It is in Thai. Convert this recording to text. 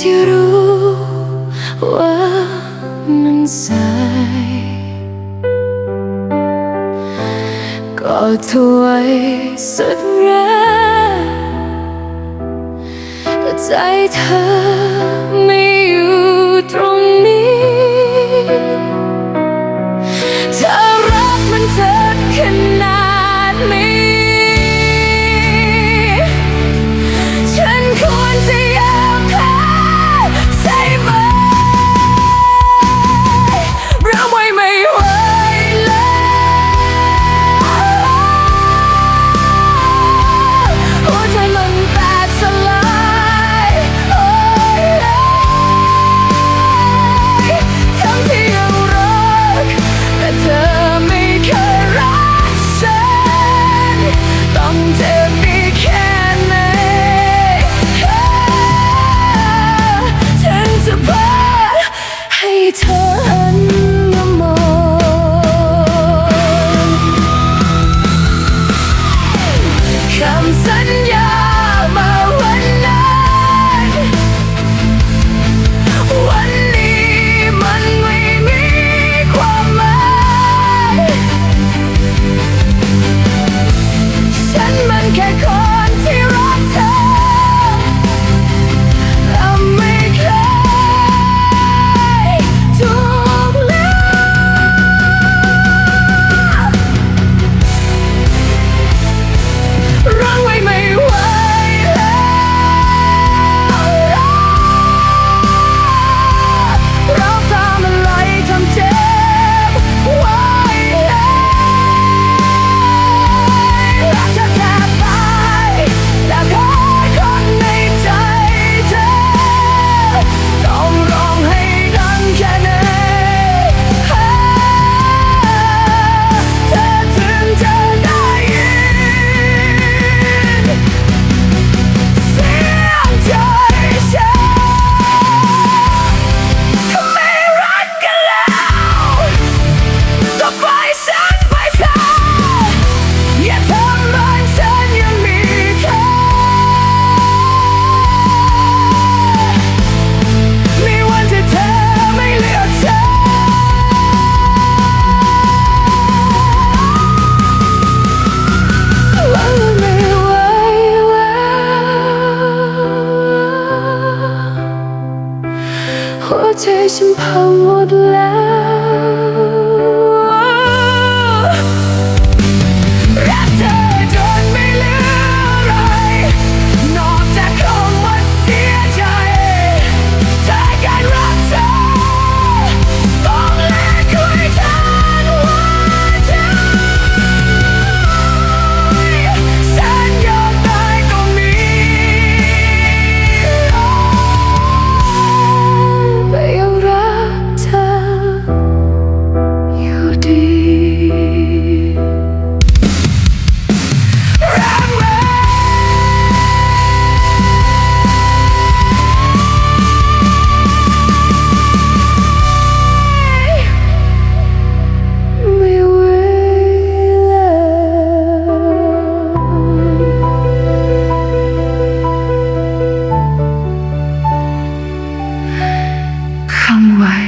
ที่รู้ว่ามันสายก็ถวยสุดแรงใจเธอไม่อยู่ tore 心旁我的。somewhere.